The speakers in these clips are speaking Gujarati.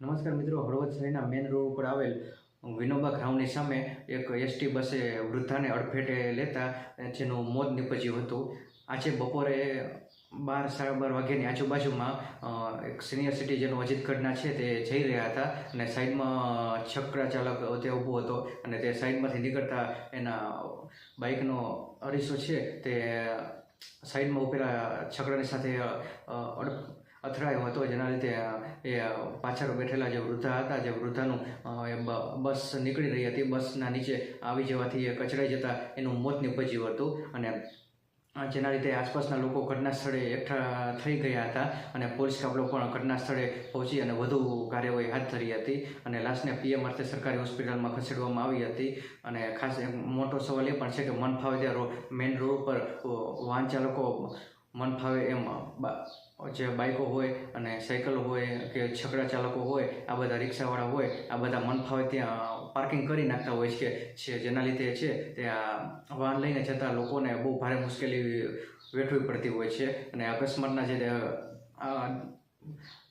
નમસ્કાર મિત્રો, હળવદ શહેરના મેઇન રોડ ઉપર આવેલ વિનોબા ગ્રાઉન્ડની સામે એક એસટી બસે વૃદ્ધાને અડફેટે લેતા જેનું મોત નીપજ્યું હતું. આજે બપોરે બાર, સાડા બાર વાગ્યાની આજુબાજુમાં એક સિનિયર સિટીઝન અજીત ઘટના છે તે જઈ રહ્યા હતા અને સાઈડમાં છકરા ચાલક તે ઊભો હતો અને તે સાઈડમાંથી નીકળતા એના બાઇકનો અરીસો છે તે સાઈડમાં ઉભેલા છકડાની સાથે અથડાયો હતો. જેના લીધે એ પાછળ બેઠેલા જે વૃદ્ધા હતા, જે વૃદ્ધાનું એ બસ નીકળી રહી હતી. બસના નીચે આવી જવાથી એ કચડાઈ જતા એનું મોત નીપજ્યું હતું. અને જેના લીધે આસપાસના લોકો ઘટના સ્થળે એકઠા થઈ ગયા હતા અને પોલીસ કાફલો પણ ઘટના સ્થળે પહોંચી અને વધુ કાર્યવાહી હાથ ધરી હતી અને લાશને પીએમ અર્થે સરકારી હોસ્પિટલમાં ખસેડવામાં આવી હતી. અને ખાસ મોટો સવાલ એ પણ છે કે મન ફાવે ત્યાં મેઇન રોડ પર વાહન ચાલકો મન ફાવે એમ જે બાઇકો હોય અને સાયકલ હોય કે છકડા ચાલકો હોય, આ બધા રિક્ષાવાળા હોય, આ બધા મન ફાવે ત્યાં પાર્કિંગ કરી નાખતા હોય છે છે, જેના લીધે છે, તે આ વાહન લઈને જતા લોકોને બહુ ભારે મુશ્કેલી વેઠવી પડતી હોય છે. અને અકસ્માતના જે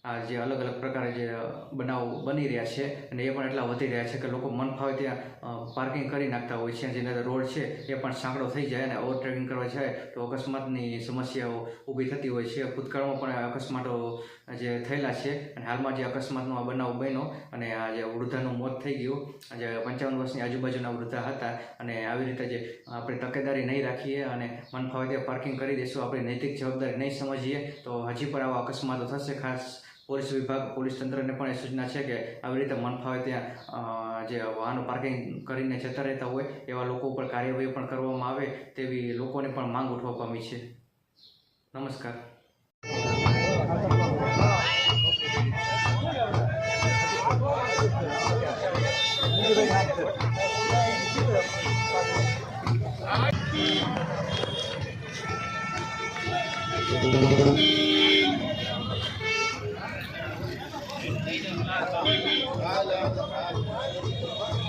આ જે અલગ અલગ પ્રકારે જે બનાવો બની રહ્યા છે અને એ પણ એટલા વધી રહ્યા છે કે લોકો મન ફાવે ત્યાં પાર્કિંગ કરી નાખતા હોય છે. જેના રોડ છે, એ પણ સાંકડો થઈ જાય અને ઓવર ટ્રેકિંગ કરવા જાય તો અકસ્માતની સમસ્યાઓ ઊભી થતી હોય છે. ભૂતકાળમાં પણ અકસ્માતો જે થયેલા છે અને હાલમાં જે અકસ્માતનો આ બનાવ બન્યો અને આ જે વૃદ્ધાનું મોત થઈ ગયું. જે પંચાવન વર્ષની આજુબાજુના વૃદ્ધા હતા અને આવી રીતે જે આપણે તકેદારી નહીં રાખીએ અને મન ફાવે ત્યાં પાર્કિંગ કરી દઈશું. આપણી નૈતિક જવાબદારી નહીં સમજીએ તો હજી પણ આવા અકસ્માતો થશે. ખાસ પોલીસ વિભાગ, પોલીસ તંત્રને પણ એ સૂચના છે કે આવી રીતે મન ફાવે ત્યાં જે વાહનો પાર્કિંગ કરીને જતા રહેતા હોય, એવા લોકો ઉપર કાર્યવાહી પણ કરવામાં આવે તેવી લોકોને પણ માંગ ઉઠવા પામી છે નમસ્કાર Thank you. Thank you.